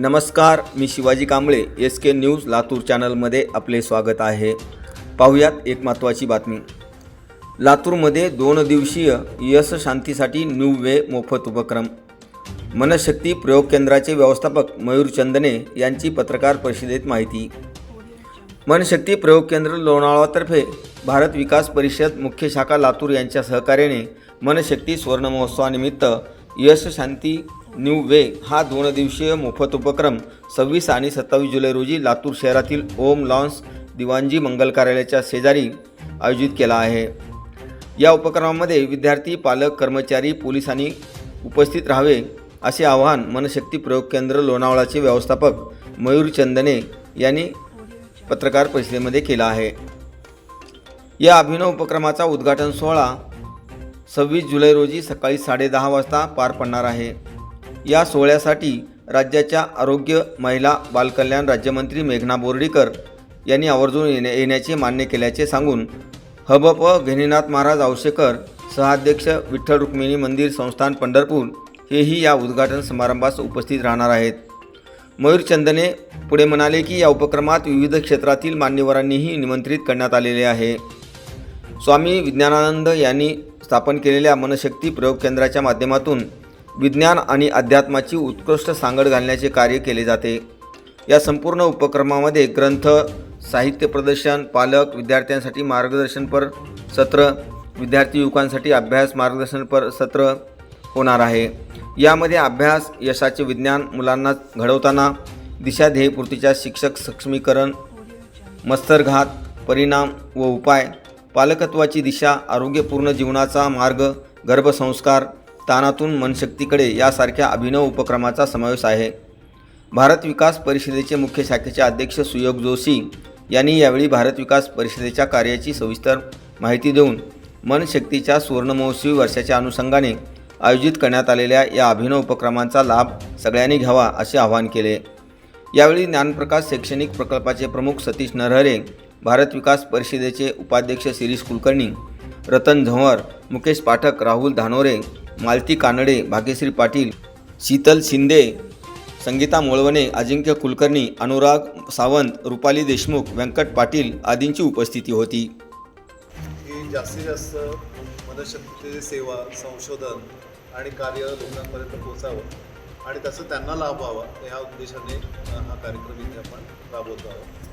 नमस्कार मी Shivaji Kamble S K news Latur चॅनलमध्ये आपले स्वागत आहे. पाहुयात एक महत्त्वाची बातमी. लातूरमध्ये दोन दिवसीय यश शांतीसाठी न्यू वे मोफत उपक्रम. मनशक्ती प्रयोग केंद्राचे व्यवस्थापक मयूर चंदने यांची पत्रकार परिषदेत माहिती. मनशक्ती प्रयोग केंद्र लोणावळातर्फे भारत विकास परिषद मुख्य शाखा लातूर यांच्या सहकार्याने मनशक्ती स्वर्ण महोत्सवानिमित्त यश शांती न्यू वे हा दोन दिवसीय मोफत उपक्रम सव्वीस आणि सत्तावीस जुलै रोजी लातूर शहरातील ओम लॉन्स दिवाणजी मंगल कार्यालयाच्या शेजारी आयोजित केला आहे. या उपक्रमामध्ये विद्यार्थी पालक कर्मचारी पोलिसांनी उपस्थित राहावे असे आवाहन मनशक्ती प्रयोग केंद्र लोणावळाचे व्यवस्थापक मयूर चंदने यांनी पत्रकार परिषदेमध्ये केला आहे. या अभिनव उपक्रमाचा उद्घाटन सोहळा सव्वीस जुलै रोजी सकाळी साडेदहा वाजता पार पडणार आहे. या सोहळ्यासाठी राज्याच्या आरोग्य महिला बालकल्याण राज्यमंत्री मेघना बोर्डीकर यांनी आवर्जून येण्या येण्याचे मान्य केल्याचे सांगून हबप घेनीनाथ महाराज औशेकर सहाध्यक्ष विठ्ठल रुक्मिणी मंदिर संस्थान पंढरपूर हेही या उद्घाटन समारंभास उपस्थित राहणार आहेत. मयूर चंदने पुढे म्हणाले की या उपक्रमात विविध क्षेत्रातील मान्यवरांनीही निमंत्रित करण्यात आलेले आहे. स्वामी विज्ञानानंद यांनी स्थापन केलेल्या मनशक्ती प्रयोग केंद्राच्या माध्यमातून विज्ञान आणि अध्यात्माची उत्कृष्ट सांगड घालण्याचे कार्य केले जाते. या संपूर्ण उपक्रमामध्ये ग्रंथ साहित्य प्रदर्शन पालक विद्यार्थ्यांसाठी मार्गदर्शनपर सत्र विद्यार्थी युवकांसाठी अभ्यास मार्गदर्शनपर सत्र होणार आहे. यामध्ये अभ्यास यशाचे विज्ञान मुलांना घडवताना दिशा ध्येयपूर्तीच्या शिक्षक सक्षमीकरण मत्सरघात परिणाम व उपाय पालकत्वाची दिशा आरोग्यपूर्ण जीवनाचा मार्ग गर्भसंस्कार तानातून मनशक्तीकडे यासारख्या अभिनव उपक्रमाचा समावेश आहे. भारत विकास परिषदेचे मुख्य शाखेचे अध्यक्ष सुयोग जोशी यांनी यावेळी भारत विकास परिषदेच्या कार्याची सविस्तर माहिती देऊन मनशक्तीच्या सुवर्णमहोत्सवी वर्षाच्या अनुषंगाने आयोजित करण्यात आलेल्या या अभिनव उपक्रमांचा लाभ सगळ्यांनी घ्यावा असे आवाहन केले. यावेळी ज्ञानप्रकाश शैक्षणिक प्रकल्पाचे प्रमुख सतीश नरहरे भारत विकास परिषदेचे उपाध्यक्ष शिरीष कुलकर्णी रतन झंवर मुकेश पाठक राहुल धानोरे मालती कानडे भाग्यश्री पाटील शीतल शिंदे संगीता मोळवणे अजिंक्य कुलकर्णी अनुराग सावंत रुपाली देशमुख व्यंकट पाटील आदींची उपस्थिती होती. की जास्तीत जास्त मनशक्तीची सेवा संशोधन आणि कार्य लोकांपर्यंत पोचावं आणि तसं त्यांना लाभ व्हावा या उद्देशाने हा कार्यक्रम इथे आपण राबवतो आहोत.